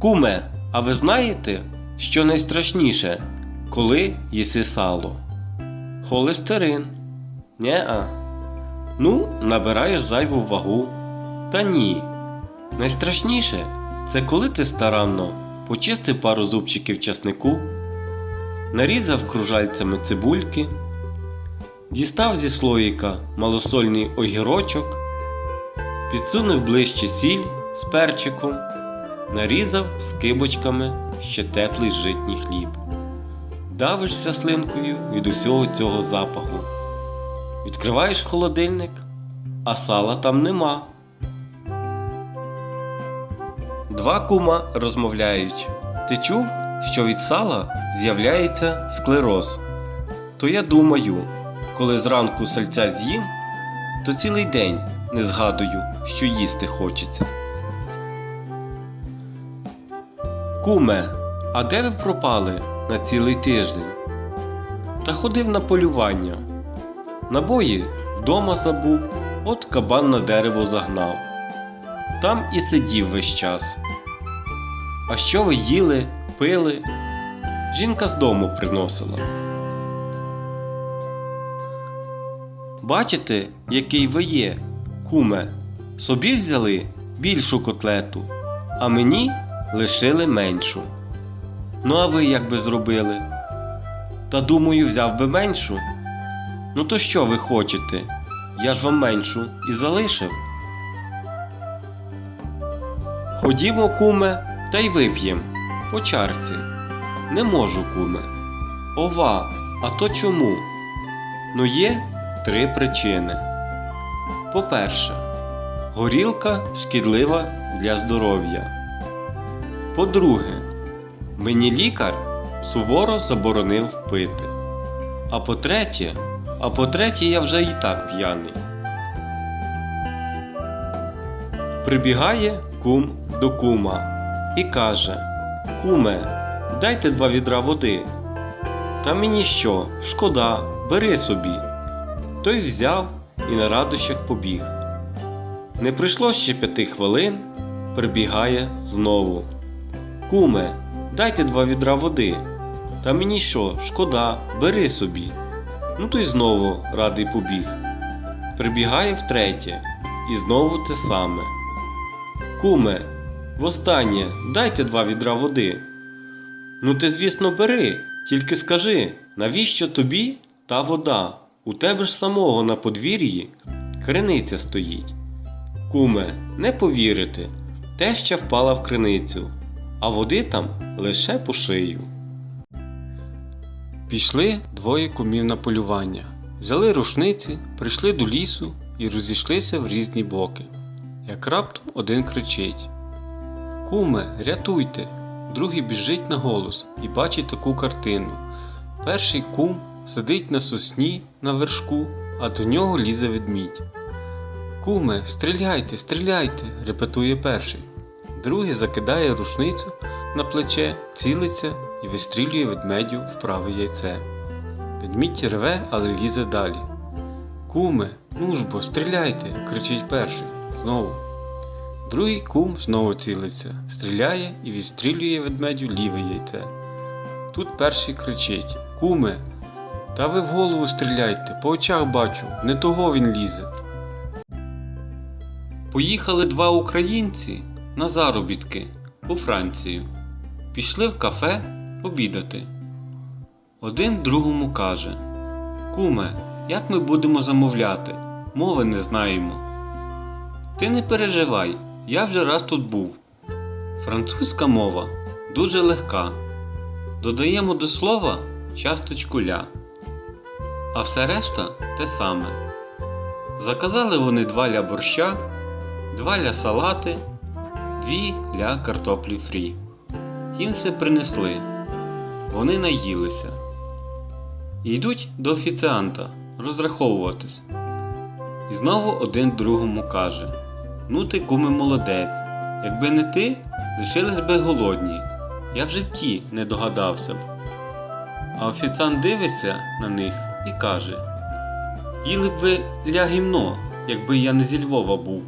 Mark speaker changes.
Speaker 1: Куме, а ви знаєте, що найстрашніше, коли їси сало? Холестерин. Неа. Ну, набираєш зайву вагу. Та ні. Найстрашніше це коли ти старанно почистив пару зубчиків часнику, нарізав кружальцями цибульки, дістав зі слоїка малосольний огірочок, підсунув ближче сіль з перчиком, нарізав скибочками ще теплий житній хліб. Давишся слинкою від усього цього запаху. Відкриваєш холодильник, а сала там нема. Два кума розмовляють. Ти чув, що від сала з'являється склероз? То я думаю, коли зранку сальця з'їм, то цілий день не згадую, що їсти хочеться. Куме, а де ви пропали на цілий тиждень? Та ходив на полювання. Набої вдома забув, от кабан на дерево загнав. Там і сидів весь час. А що ви їли, пили? Жінка з дому приносила. Бачите, який ви є, куме. Собі взяли більшу котлету, а мені лишили меншу. Ну, а ви як би зробили? Та думаю, взяв би меншу. Ну то що ви хочете? Я ж вам меншу і залишив. Ходімо, куме, та й вип'єм по чарці. Не можу, куме. Ова, а то чому? Ну, є три причини. По-перше, горілка шкідлива для здоров'я. По-друге, мені лікар суворо заборонив пити. А по-третє, а по-третє, я вже і так п'яний. Прибігає кум до кума і каже: Куме, дайте два відра води. Та мені що, шкода, бери собі. Той взяв і на радощах побіг. Не пройшло ще п'яти хвилин, прибігає знову. Куме, дайте два відра води. Та мені що, шкода, бери собі. Ну то й знову радий побіг. Прибігає втретє, і знову те саме. Куме, востаннє дайте два відра води. Ну ти, звісно, бери, тільки скажи, навіщо тобі та вода? У тебе ж самого на подвір'ї криниця стоїть. Куме, не повірите, теща впала в криницю, а води там лише по шию. Пішли двоє кумів на полювання, взяли рушниці, прийшли до лісу і розійшлися в різні боки. Як раптом один кричить: Куме, рятуйте! Другий біжить на голос і бачить таку картину. Перший кум сидить на сосні на вершку, а до нього лізе ведмідь. Куме, стріляйте, стріляйте, репетує перший. Другий закидає рушницю на плече, цілиться і вистрілює ведмедю в праве яйце. Ведмідь реве, але лізе далі. Куме, ну ж бо, стріляйте, кричить перший. Знову. Другий кум знову цілиться, стріляє і відстрілює ведмедю ліве яйце. Тут перший кричить Куме, та ви в голову стріляйте, по очах бачу, не того він лізе. Поїхали два українці на заробітки у Францію. Пішли в кафе обідати. Один другому каже Куме, як ми будемо замовляти? Мови не знаємо. Ти не переживай, я вже раз тут був. Французька мова дуже легка. Додаємо до слова часточку ля. А все решта те саме. Заказали вони два ля борща, два ля салати, дві ля картоплі фрі. Їм все принесли. Вони наїлися. Йдуть до офіціанта розраховуватись. І знову один другому каже: Ну ти, куме, молодець. Якби не ти, лишились би голодні. Я в житті не догадався б. А офіціант дивиться на них і каже: Їли б ви ля гімно, якби я не зі Львова був.